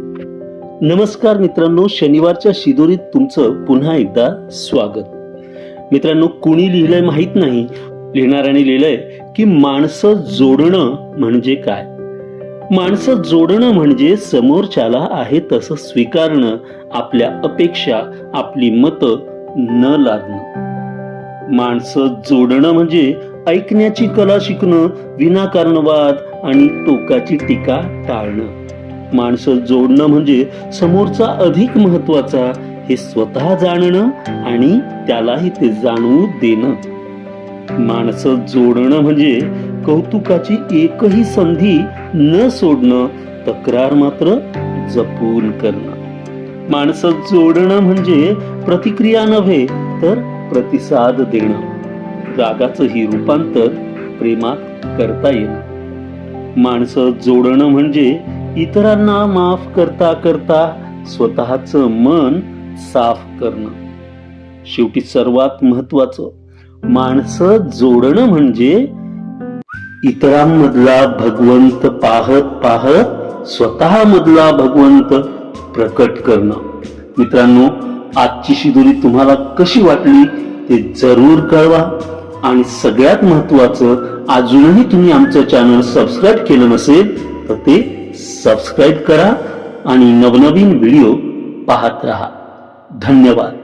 नमस्कार मित्रांनो शनिवारच्या शिदोरीत तुमचं पुन्हा एकदा स्वागत. मित्रांनो कुणी लिहिलंय माहीत नाही. लिहिणाऱ्याने लिहिलंय की माणसं जोडणं म्हणजे काय? माणसं जोडणं म्हणजे समोरच्याला आहे तसं स्वीकारणं आपल्या अपेक्षा आपली मतं न लादणं. माणसं जोडणं म्हणजे ऐकण्याची कला शिकणं विनाकारण वाद आणि टोकाची टीका टाळणं. माणसं जोडणं म्हणजे समोरचा अधिक महत्त्वाचा हे स्वतः जाणणं आणि त्यालाही ते जाणवू देणं. माणसं जोडणं म्हणजे कौतुकाची एकही संधी न सोडणं तक्रार मात्र जपून करणं. माणसं जोडणं म्हणजे प्रतिक्रिया नव्हे तर प्रतिसाद देणं. रागाचंही रूपांतर प्रेमात करता येणं. माणसं जोडणं म्हणजे इतरांना माफ करता करता स्वतःच मन साफ करणं. शेवटी सर्वात महत्वाचं माणसं जोडणं म्हणजे इतरांमधला भगवंत पाहत पाहत स्वतः मधला भगवंत प्रकट करणं. मित्रांनो आजची शिदोरी तुम्हाला कशी वाटली ते जरूर कळवा. आणि सगळ्यात महत्वाचं अजूनही तुम्ही आमचं चॅनल सबस्क्राईब केलं नसेल तर ते सबस्क्राईब करा आणि नवनवीन व्हिडिओ पाहत रहा. धन्यवाद.